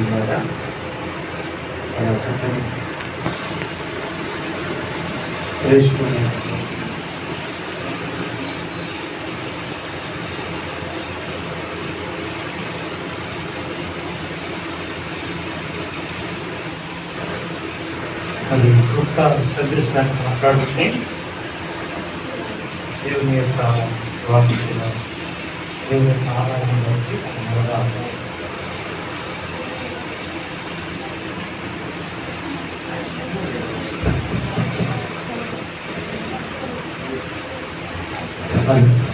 ద్వారా చాలా చక్కని శ్రేష్ఠమైన అది కొత్త సందేశాన్ని మాట్లాడుకుని దేవుని యొక్క వాక్యం దేవుని యొక్క ఆరాధన బట్టి Thank you.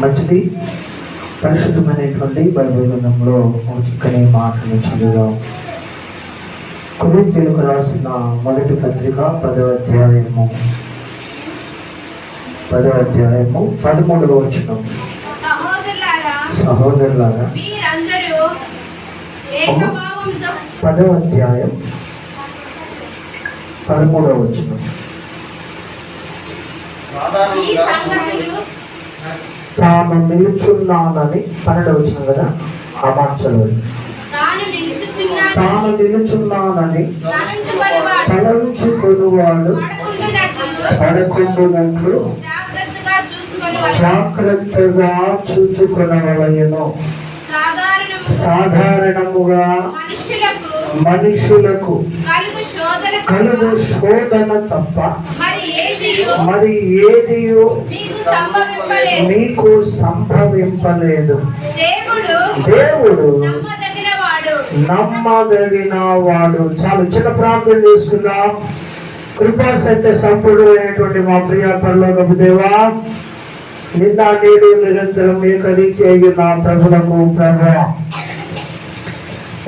మంచిది. పరిశుద్ధమైనటువంటి బైబిల్ గ్రంథంలో ఒక చిక్కని మాటను చదువుదాం. కొరింథీయులకు రాసిన మొదటి పత్రిక పదవ అధ్యాయము. పదవ అధ్యాయము పదమూడవ వచనం. సహోదరులారా సహోదరులారా మీరందరూ ఏకభావంతో పదవ అధ్యాయం పదమూడవ వచనం. ఈ సంగతులు తాను నిలుచున్నానని పన్నెండవ వచనం కదా? ఆ మాట చదవండి. తాను నిలుచున్నానని తలంచుకొనివాడు. పడుకుంటున్నట్లు పడకుండునట్లు జాగ్రత్తగా చూచుకొనవలయను సాధారణముగా మనుషులకు కలుగు శోధన తప్ప మరి ఏది మీకు సంభవింపలేదు. దేవుడు నమ్మదగిన వాడు చాలు చిన్న ప్రార్థన చేసుకుందాం. కృపా సత్య సంపుడు అయినటువంటి మా ప్రియ పరలోకపు దేవా నిన్న నేడు నిరంతరం ఏక రీతి అయ్యి నా ప్రభులకు ప్రభు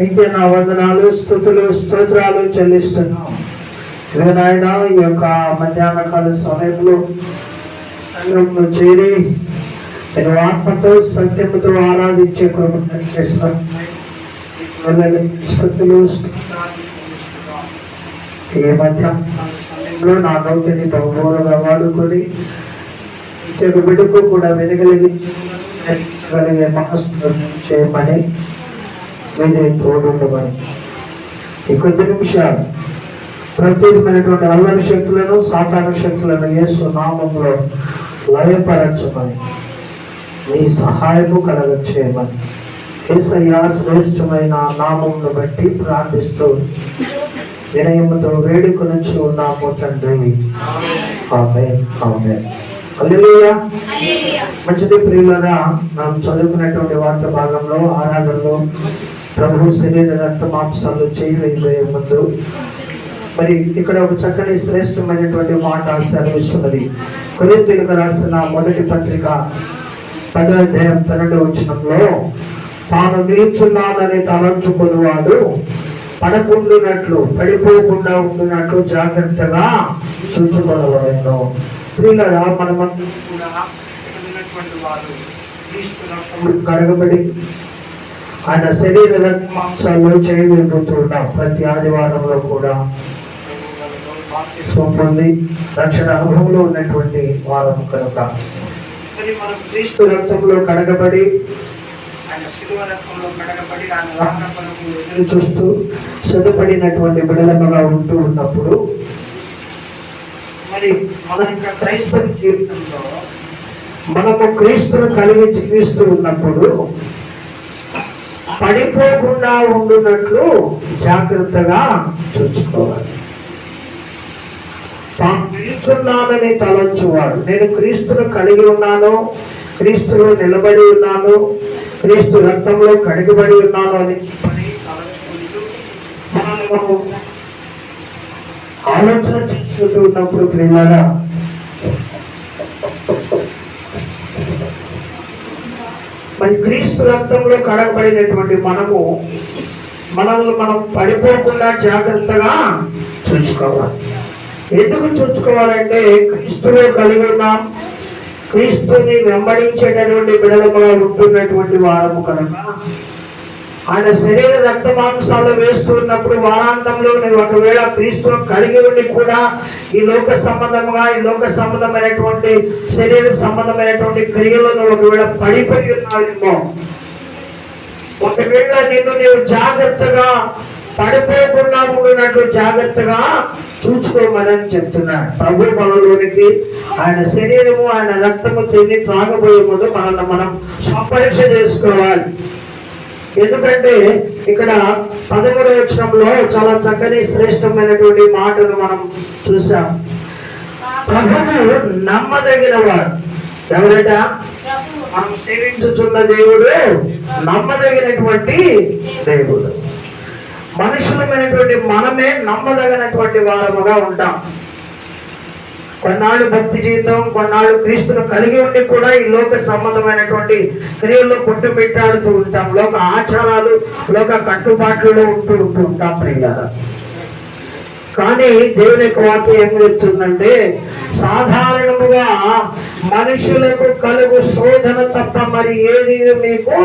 నీకే నా వందనాలు స్థుతులు స్తోత్రాలు చెల్లిస్తున్నాం. ఇదిగో నాయన ఈ యొక్క మధ్యాహ్న కాల సమయంలో సంఘంలో చేరి నేను ఆత్మతో సత్యముతో ఆరాధించే కృప చేస్తున్నాను. స్థుతులు ఈ మధ్య సమయంలో నా నౌకని బహుమూలుగా వాడుకొని ప్రత్యేక బిడ్డకు కూడా వినగలిగించగలిగే మనస్సు చేయమని మీరే. తోడుండమని ఈ కొద్ది నిమిషాలు. ప్రత్యేకమైనటువంటి అల్లరి శక్తులను సాతాను శక్తులను యేసు నామంలో లయపరచమని మీ సహాయము కలగ చేయమని ఏసయ్యా శ్రేష్టమైన నామమును బట్టి ప్రార్థిస్తూ వినయముతో వేడుకొనుచు ఉన్నాము తండ్రి. ఆమె ఆమె మంచిది ప్రియులరా మనం చదువుకున్నటువంటి వార్త భాగంలో ఆరాధనలో ప్రభు శరీర రక్త మాంసాలు చేయి వేయబోయే ముందు. మరి ఇక్కడ ఒక చక్కని శ్రేష్టమైనటువంటి మాట సెలవిస్తున్నది. కొరింతలకు రాసిన మొదటి పత్రిక పదో అధ్యాయం పన్నెండు వచనంలో తాను నిలుచున్నానని తలంచుకునేవాడు పడకుండునట్లు పడిపోకుండా ఉండునట్లు జాగ్రత్తగా చూచుకోవలేను ప్రియులరా మనమందరం కూడా వారు కడగబడి ఆయన శరీర మాంసాల్లో చేయబోతూ ఉన్నాం ప్రతి ఆదివారంలో కూడా పొంది రక్షణ అనుభవంలో ఉన్నటువంటి వారం కనుక. మరి మనం క్రీస్తు రక్తంలో కడగబడి ఆయన శిలువ రక్తంలో కడగబడి ఆయన రాక కొరకు ఎదురు చూస్తూ సిద్ధపడినటువంటి బిడలముగా ఉంటూ ఉన్నప్పుడు మరి మన యొక్క క్రైస్తవ జీవితంలో మనము క్రీస్తును కలిగి జీవిస్తూ ఉన్నప్పుడు పడిపోకుండా ఉండునట్లు జాగ్రత్తగా చూసుకోవాలి. తాను నిలుచున్నానని తలంచువాడు. నేను క్రీస్తును కలిగి ఉన్నాను క్రీస్తులో నిలబడి ఉన్నాను క్రీస్తు రక్తంలో కడిగబడి ఉన్నాను అని చెప్పని తలంచుకుంటూ ఆలోచన చేసుకుంటూ ఉన్నప్పుడు ప్రియులారా మరి క్రీస్తు రక్తంలో కడగబడినటువంటి మనము మనల్ని మనం పడిపోకుండా జాగ్రత్తగా చూసుకోవాలి. ఎందుకు చూసుకోవాలంటే క్రీస్తులో కలిగి ఉన్నాం. క్రీస్తుని వెంబడించేటటువంటి బిడలముగా ఉంటున్నటువంటి వారము కనుక ఆయన శరీర రక్త మాంసాలు వేస్తున్నప్పుడు వారాంతంలో నేను ఒకవేళ క్రీస్తును కలిగి ఉండి కూడా ఈ లోక సంబంధముగా ఈ లోక సంబంధమైనటువంటి శరీర సంబంధమైనటువంటి క్రియలను ఒకవేళ పడిపోయి ఉన్నావేమో ఒకవేళ నిన్ను నీవు జాగ్రత్తగా పడిపోకుండా ఉండినట్లు జాగ్రత్తగా చూసుకోమని చెప్తున్నాడు. ప్రభు మనలోనికి ఆయన శరీరము ఆయన రక్తము తిని త్రాగబోయే ముందు మనల్ని మనం స్వపరీక్ష చేసుకోవాలి. ఎందుకంటే ఇక్కడ పదమూడవ వచనంలో చాలా చక్కని శ్రేష్టమైనటువంటి మాటను మనం చూసాం. ప్రభువు నమ్మదగిన వాడు ఎవరట? మనం సేవించుచున్న దేవుడు నమ్మదగినటువంటి దేవుడు. మనుషులమైనటువంటి మనమే నమ్మదగినటువంటి వారముగా ఉంటాం. కొన్నాళ్ళు భక్తి జీవితం కొన్నాళ్ళు క్రీస్తును కలిగి ఉండి కూడా ఈ లోక సంబంధమైనటువంటి క్రియల్లో పుట్టు పెట్టాడుతూ ఉంటాం. లోక ఆచారాలు లోక కట్టుబాట్లలో ఉంటూ ఉంటూ ఉంటాం ప్రియులారా. కానీ దేవుని యొక్క వాక్యం ఏం చెప్తుందంటే సాధారణముగా మనుషులకు కలుగు శోధన తప్ప మరి ఏది మీకు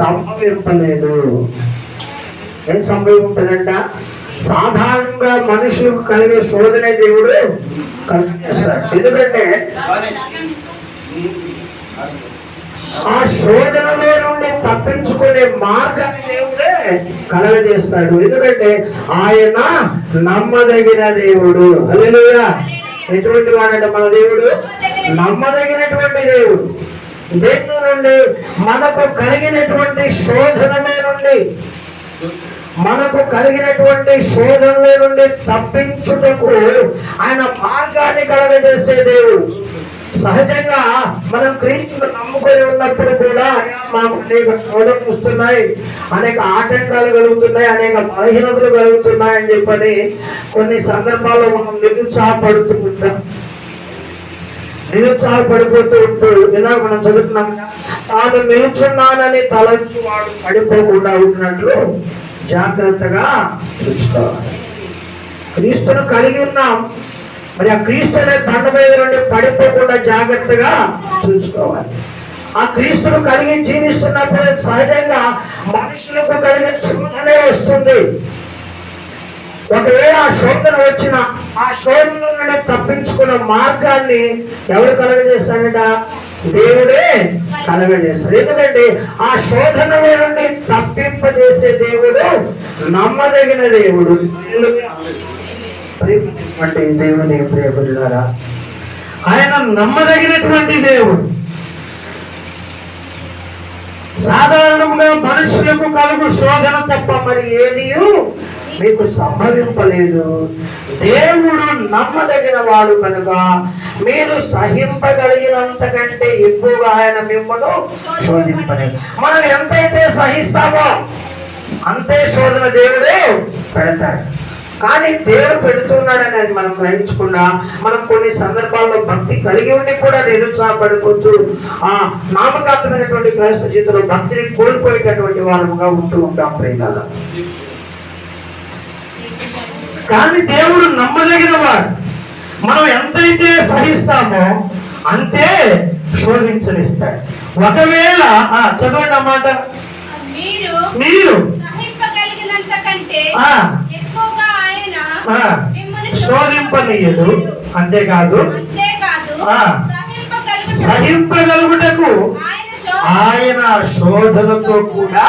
సంభవింపలేదు. ఏం సంభవింపదంట? సాధారణంగా మనుషులకు కలిగే శోధనే దేవుడు కలిగేస్తాడు ఎందుకంటే ఆ శోధనలో నుండి తప్పించుకునే మార్గాన్ని దేవుడే కలగజేస్తాడు. ఎందుకంటే ఆయన నమ్మదగిన దేవుడు. హల్లెలూయా. ఎటువంటి వాడంట మన దేవుడు? నమ్మదగినటువంటి దేవుడు. దేని నుండి? మనకు కలిగినటువంటి శోధనమే నుండి. మనకు కలిగినటువంటి శోధనల నుండి తప్పించుటకు ఆయన మార్గాన్ని కలగజేసే దేవుడు. సహజంగా మనం క్రీస్తును నమ్ముకొని ఉన్నప్పుడు కూడా మాకు అనేక శోధనలు వస్తున్నాయి అనేక ఆటంకాలు కలుగుతున్నాయి అనేక బలహీనతలు కలుగుతున్నాయి అని చెప్పని కొన్ని సందర్భాల్లో మనం నిరుత్సాహపడుతూ ఉంటాం. నిరుత్సాహపడిపోతూ ఉంటూ ఇలా మనం చదువుతున్నాం కదా, తాను నిలుచున్నానని తలంచువాడు పడిపోకుండా ఉన్నట్లు జాగ్రత్తగా చూసుకోవాలి. క్రీస్తును కలిగి ఉన్నాం. మరి ఆ క్రీస్తు అనే దండ మీద నుండి పడిపోకుండా జాగ్రత్తగా చూసుకోవాలి. ఆ క్రీస్తును కలిగి జీవిస్తున్నప్పుడు సహజంగా మనుషులకు కలిగే శోధనే వస్తుంది. ఒకవేళ ఆ శోధన వచ్చిన ఆ శోధన నుండి తప్పించుకున్న మార్గాన్ని ఎవరు కలగజేస్తాడట దేవుడే కలగజేస్తాడు. ఎందుకంటే ఆ శోధనలో నుండి తప్పింపజేసే దేవుడు నమ్మదగిన దేవుడు. ప్రియమైనటువంటి దేవుని ప్రియపడులారా ఆయన నమ్మదగినటువంటి దేవుడు. సాధారణంగా మనుషులకు కలుగు శోధన తప్ప మరి ఏది మీకు సంభవింపలేదు. దేవుడు నమ్మదగిన వాడు కనుక మీరు సహింపగలిగినంత కంటే ఎక్కువగా ఆయన మిమ్మల్ని శోధింపలేదు. మనం ఎంతైతే సహిస్తామో అంతే శోధన దేవుడే పెడతాడు. కానీ దేవుడు పెడుతున్నాడు అది మనం గ్రహించకుండా మనం కొన్ని సందర్భాల్లో భక్తి కలిగి ఉండి కూడా నిరుత్సాహపడిపోతూ ఆ నామకార్థమైనటువంటి క్రైస్త జీవితంలో భక్తిని కోల్పోయేటటువంటి వారముగా ఉంటూ ఉంటాం ప్రేమ కానీ దేవుడు నమ్మదగిన వాడు మనం ఎంతైతే సహిస్తామో అంతే శోధించనిస్తాడు. ఒకవేళ ఆ, చదవండి అన్నమాట మీరు శోధింపనీయడు. అంతేకాదు. సహింపగలుగుటకు ఆయన శోధన ఆయన శోధనతో కూడా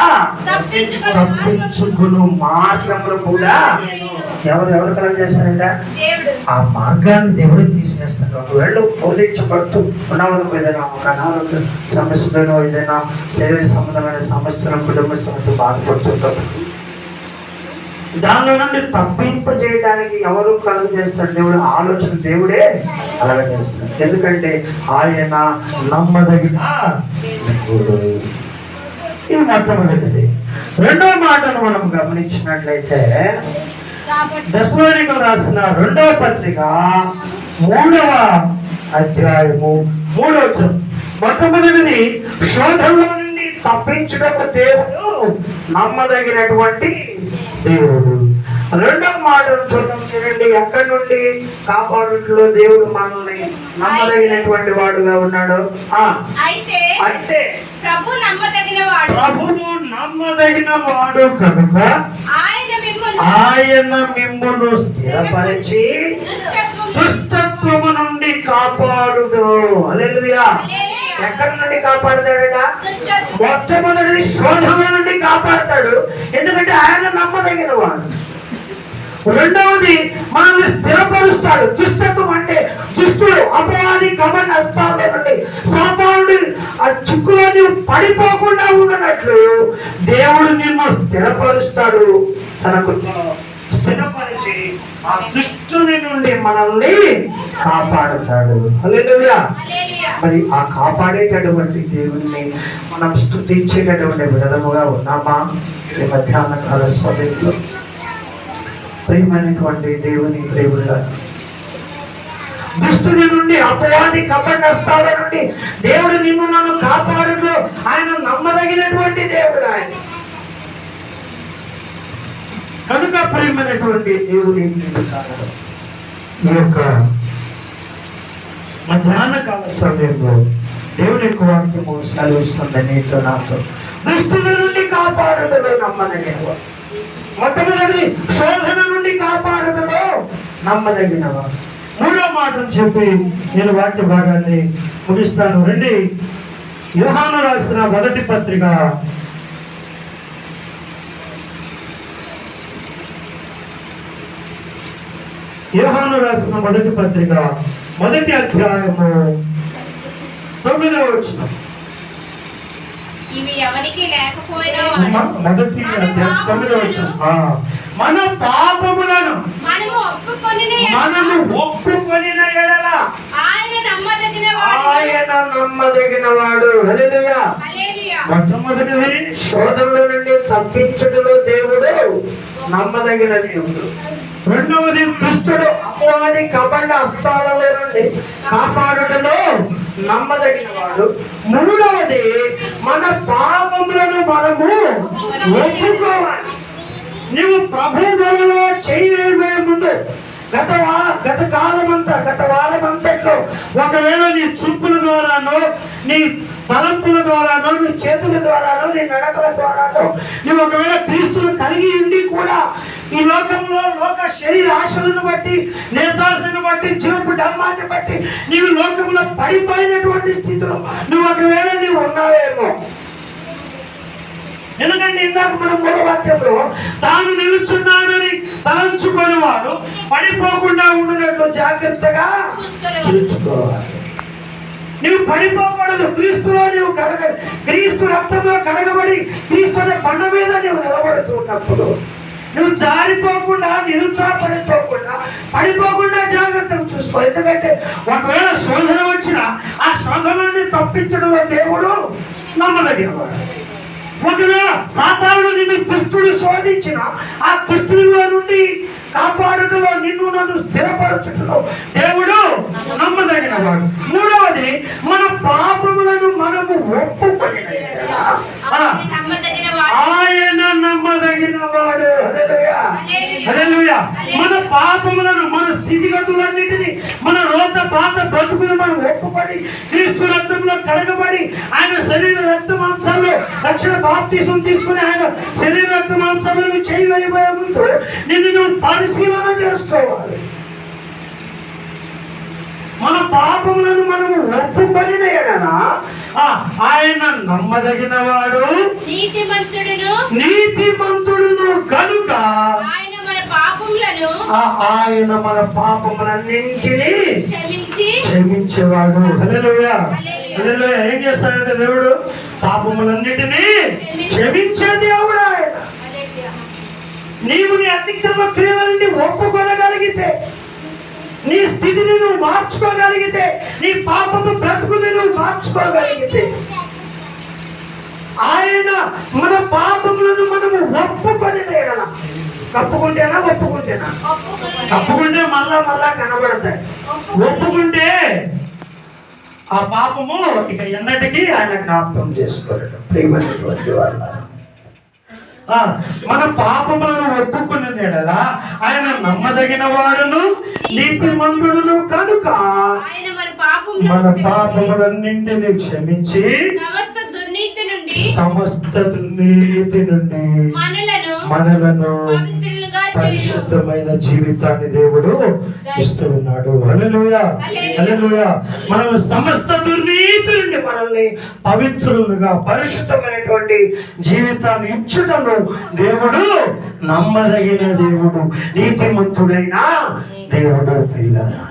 తప్పించుకొని తప్పించుకును మార్గములు కూడా ఎవరు ఎవరు కలగ చేస్తారంట? ఆ మార్గాన్ని దేవుడు తీసేస్తాడు ఒకవేళ బోధించబడుతూ ఉన్నవాళ్ళకు ఏదైనా ఒక అనారోగ్య సమస్యలను ఏదైనా శరీర సంబంధమైన సమస్యలను కుటుంబ సమస్య బాధపడుతుంటారు. దానిలో నుండి తప్పింపజేయడానికి ఎవరు కలుగ చేస్తాడు దేవుడు ఆలోచన దేవుడే కలగ చేస్తాడు ఎందుకంటే ఆయన నమ్మదగిన దేవుడు. ఇది మొట్టమొదటిది. రెండో మాటను మనం గమనించినట్లయితే దశలోనికలు రాసిన రెండవ పత్రిక మూడవ అధ్యాయము మూడవ మొట్టమొదటిది శోధంలో నుండి తప్పించుటకు దేవుడు నమ్మదగినటువంటి దేవుడు రెండవ మాట చూద్దాం చూడండి. ఎక్కడి నుండి కాపాడుట్లో దేవుడు మనల్ని నమ్మదగినటువంటి వాడుగా ఉన్నాడు? ఆ. అయితే అయితే ప్రభు నమ్మదగిన వాడు. ప్రభువు నమ్మదగిన వాడు కనుక ఆయన మిమ్మల్ని ఆయన మిమ్మును స్థిరపరిచి దుష్టత్వం దుష్టత్వము నుండి కాపాడుడు హల్లెలూయా. ఎక్కడి నుండి కాపాడుతాడట? దుష్టత్వం మొట్టమొదటి శోధన నుండి కాపాడతాడు. ఎందుకంటే ఆయన నమ్మదగిన వాడు రెండవది మనల్ని స్థిరపరుస్తాడు. దుష్టత్వం అంటే దుష్టుడు అపవాది కమన్ హస్తాల నుండి సాతానుడు ఆ చిక్కులో నీవు పడిపోకుండా ఉండనట్లు దేవుడు నిన్ను స్థిరపరుస్తాడు. తనకు స్థిరపరిచి ఆ దుష్టుని నుండి మనల్ని కాపాడుతాడు. మరి ఆ కాపాడేటటువంటి దేవుణ్ణి మనం స్థుతించేటటువంటి విధముగా ఉన్నామా? ఈ మధ్యాహ్న కాల సమయంలో. ప్రియమైనటువంటి దేవుని ప్రేముల దుష్టుని నుండి అపవాది కపటస్థాల నుండి దేవుడు నిన్ను నన్ను కాపాడులో ఆయన నమ్మదగినటువంటి దేవుడు ఆయన. కనుక ప్రేమైనటువంటి దేవుని ఈ యొక్క మధ్యాహ్న కాల సమయంలో దేవుని యొక్క వాక్యము సెలవిస్తుంది నీతో నాతో. దుష్టుల నుండి కాపాడటమే నమ్మదగినవా మొట్టమొదటి శోధన నుండి కాపాడుటలో నమ్మదగినవా మూడో మాటను చెప్పి నేను వాక్య భాగాన్ని ముగిస్తాను. రండి. యోహాను రాసిన మొదటి పత్రిక యోహాను రాసిన మొదటి పత్రిక మొదటి అధ్యాయము తొమ్మిదవ వచ్చిన మొదటి అధ్యాయం తొమ్మిదవ వచ్చిన మన పాపములను మనము ఒప్పుకొని మనము ఒప్పుకొనిన ఎడల ఆయన నమ్మదగిన వాడు. హల్లెలూయా. మొట్టమొదటిది శోధనల నుండి తప్పించుటలో దేవుడు నమ్మదగిన దేవుడు. రెండవది దుష్టుడు అపవాది కపండ అస్తాలలో నుండి కాపాడుటలో నమ్మదగిన వాడు మూడవది మన పాపములను మనము ఒప్పుకోవాలి. నువ్వు ప్రభు బలలో చేయబోయే ముందు గత వా గత కాలమంతా గత వారమంతట్లో ఒకవేళ నీ చూపుల ద్వారానో నీ తలంపుల ద్వారానో నీ చేతుల ద్వారానో నీ నడకల ద్వారానో నువ్వు ఒకవేళ క్రీస్తులు కలిగి ఉండి కూడా ఈ లోకం లోక శరీర ఆశలను బట్టి నేతాశను బట్టి జీవపు ధర్మాన్ని బట్టి నీవు లోకంలో పడిపోయినటువంటి స్థితిలో నువ్వు ఒకవేళ నీవు ఉన్నావేమో. ఎందుకంటే ఇందాక మనం మూలవాక్యంలో తాను నిలుచున్నానని తలంచుకొని వాడు పడిపోకుండా ఉండినట్లు జాగ్రత్తగా చూసుకోవాలి. నువ్వు పడిపోకూడదు. క్రీస్తులో నీవు కడగ క్రీస్తు రక్తంలో కడగబడి క్రీస్తు అనే బండ మీద నీవు నిలబడుతున్నప్పుడు నువ్వు జారిపోకుండా నిరుత్సాహపడిపోకుండా పడిపోకుండా జాగ్రత్తగా చూసుకో. ఎందుకంటే ఒకవేళ శోధన వచ్చినా ఆ శోధనని తప్పించడంలో దేవుడు నమ్మదగినవాడు ఒకవేళ సాతానుడు నిన్ను దుష్టుడు శోధించిన ఆ దుష్టుడిలో నుండి కాపాడుటలో నిన్ను నన్ను స్థిరపరచుటలో దేవుడు నమ్మదగిన వాడు. మూడవది మన పాపములను మనము ఒప్పుకొని ఆయన నమ్మదగిన వాడు. మన పాపములను మన స్థితిగతులన్నిటిని మన రోత పాత బ్రతుకులు మనం ఒప్పుకొని క్రీస్తు రక్తంలో కడగబడి ఆయన శరీర రక్త మాంసాల్లో రక్షణ బాప్తీసం తీసుకుని ఆయన శరీర రక్త మాంసాలను చేయి వేయబోయే ముందు నిన్ను నువ్వు పరిశీలన చేసుకోవాలి. మన పాపములను మనము ఒప్పుకొని ఆయన నమ్మదగిన వాడు. నీతిమంతుడును. నీతిమంతుడును కనుక ఆయన మన పాపములను ఆ ఆయన మన పాపములన్నింటినీ క్షమించి క్షమించేవాడు. హల్లెలూయా. హల్లెలూయా. హల్లెలూయా. ఏం చేస్తాడంటే దేవుడు పాపములన్నిటినీ క్షమించే. దేవుడు ఆయన. నీవు నీ అతిక్రమ క్రియల నుండి ఒప్పుకొనగలిగితే నీ స్థితిని నువ్వు మార్చుకోగలిగితే నీ పాపపు బ్రతుకుని నువ్వు మార్చుకోగలిగితే ఆయన మన పాపములను మనము ఒప్పుకొని తేడల కప్పుకుంటేనా ఒప్పుకుంటేనా? కప్పుకుంటే తప్పుకుంటే మళ్ళా మళ్ళా కనబడతాయి. ఒప్పుకుంటే ఆ పాపము ఇక ఎన్నటికీ ఆయన జ్ఞాపకం చేసుకోలేడు ప్రియమైనటువంటి వాళ్ళ మన పాపములను ఒప్పుకున్న నెడలా ఆయన నమ్మదగిన వాడును నీతిమంతుడును కనుక మన పాపములన్నింటినీ క్షమించి సమస్త దుర్నీతి నుండి మనలను పరిశుద్ధమైన జీవితాన్ని దేవుడు ఇస్తూ ఉన్నాడు హల్లెలూయా. హల్లెలూయా. మనల్ని సమస్త దుర్నీతి నుండి మనల్ని పవిత్రులుగా పరిశుద్ధమైనటువంటి జీవితాన్ని ఇచ్చుటను దేవుడు నమ్మదగిన దేవుడు నీతిమంతుడైన దేవుడు. ప్రియులారా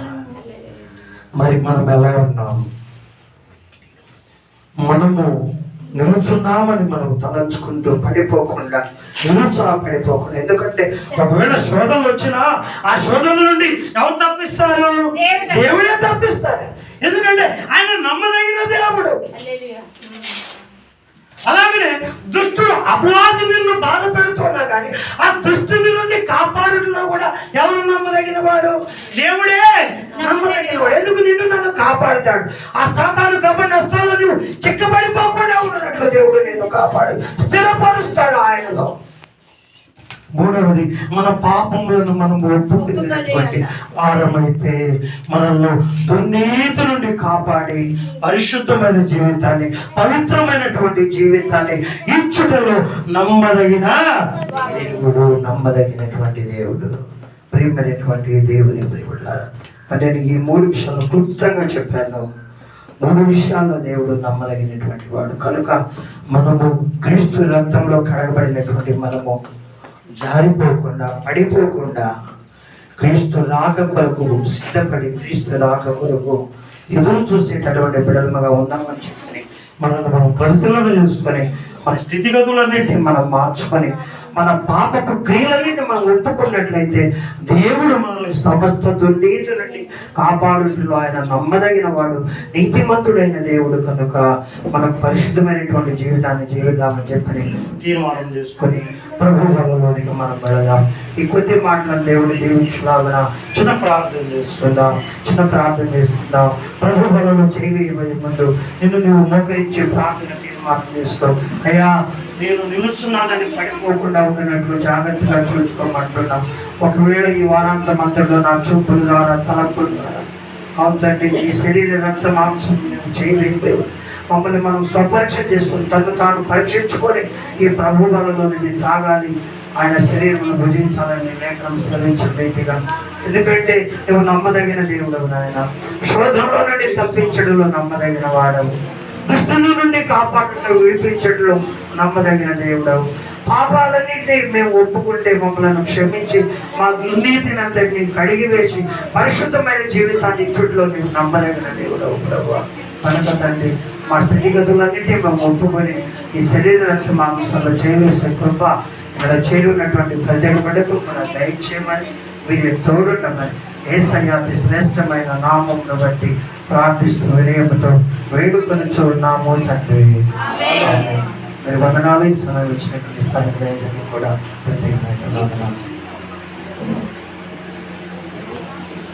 మరి మనం ఎలా ఉన్నాం? మనము నిలుచున్నామని మనం తలంచుకుంటూ పడిపోకుండా నిరుత్సాహపడిపోకుండా ఎందుకంటే ఒకవేళ శోధనలు వచ్చినా ఆ శోధన నుండి ఎవరు తప్పిస్తారు దేవుడు. తప్పిస్తారు ఎందుకంటే ఆయన నమ్మదగిన దేవుడు. అలాగనే దుష్టుడు అపరాధి నిన్ను బాధ పెడుతున్నా కానీ ఆ దుష్టుని నుండి కాపాడులో కూడా ఎవరు నమ్మదగిన వాడు? దేవుడే నమ్మదగిన వాడు. ఎందుకు నిన్ను నన్ను కాపాడుతాడు? ఆ సాతాను కబడి నష్టాలు నువ్వు చిక్కబడిపోకుండా ఉన్నట్లు దేవుడు నిన్ను కాపాడు. స్థిరపరుస్తాడు ఆయనలో. మూడవది మన పాపములను మనం ఒప్పుకునేటువంటి వారమైతే మనల్ని దుర్నీతి నుండి కాపాడి పరిశుద్ధమైన జీవితాన్ని పవిత్రమైనటువంటి జీవితాన్ని ఇచ్చుటలో నమ్మదగిన దేవుడు నమ్మదగినటువంటి దేవుడు. ప్రియమైనటువంటి దేవుని ప్రియులారా అంటే నేను ఈ మూడు విషయాలు క్లుప్తంగా చెప్పాను. మూడు విషయాల్లో దేవుడు నమ్మదగినటువంటి వాడు. కనుక మనము క్రీస్తు రక్తంలో కడగబడినటువంటి మనము జారిపోకుండా పడిపోకుండా క్రీస్తు రాక కొరకు సిద్ధపడి క్రీస్తు రాక కొరకు ఎదురు చూసేటటువంటి బిడలముగా ఉన్నామని చెప్పని మనల్ని మనం పరిశీలన చేసుకొని మన స్థితిగతులన్నింటినీ మనం మార్చుకొని మన పాపపు క్రియలన్నింటినీ మనం ఒప్పుకున్నట్లయితే దేవుడు మనల్ని సమస్త దుర్నీతి నుండి కాపాడులో ఆయన నమ్మదగిన వాడు నీతిమంతుడైన దేవుడు కనుక మనం పరిశుద్ధమైనటువంటి జీవితాన్ని జీవిద్దామని చెప్పని తీర్మానం చేసుకొని ప్రభు వల్లలోనికి మనం వెళదాం ఈ కొద్ది మాటలను దేవుడు దీవించులాగా చిన్న ప్రార్థన చేసుకుందాం చిన్న ప్రార్థన చేసుకుందాం ప్రభు వలలో చేయవేయబోయే ముందు నిన్ను నువ్వు మోకరించే ప్రార్థన తీర్మానం చేసుకో. అయ్యా నేను నిలుచున్నానని పడిపోకుండా ఉండినట్లు జాగ్రత్తగా చూసుకోమంటున్నాం. ఒకవేళ ఈ వారాంతం అంతలో నా చూపుల ద్వారా తలపుల ద్వారా అవుతండి ఈ శరీర రక్త మాంసం మేము చేయలేకపోయాం మమ్మల్ని మనం స్వపరీక్ష చేసుకుని తను తాను పరీక్షించుకొని ఈ ప్రభు తాగాలి. ఆయన శరీరంలో భుజించాలని లేఖనం సెలవించిన రీతిగా. ఎందుకంటే నువ్వు నమ్మదగిన దేవుడు నాయన. శోధంలో నుండి తప్పించడంలో నమ్మదగిన వాడవు. దుష్టుల నుండి కాపాడటం విడిపించడంలో నమ్మదగిన దేవుడవు. పాపాలన్నింటినీ మేము ఒప్పుకుంటే మమ్మల్ని క్షమించి మా దుర్నీతినంతటిని కడిగి వేసి పరిశుద్ధమైన జీవితాన్ని చుట్టూ నీవు నమ్మదగిన దేవుడవు ప్రభు కనుక తండ్రి మా స్థితిగతులన్నింటినీ మేము ఒప్పుకొని ఈ శరీర మాంసంలో చేయవేసే కృప ఇక్కడ చేరున్నటువంటి ప్రజల బిడ్డకు మన దయచేయమని మీరు తోడుటమని ఏసయ్యాతి శ్రేష్టమైన నామమును బట్టి ప్రార్థిస్తూ వినయముతో వేడుకొని చూడన్నాము తండ్రి. మీరు వందనాలు ఈ సమయం ఇచ్చినటువంటి స్థానిక కూడా ప్రత్యేకమైన వందనాలు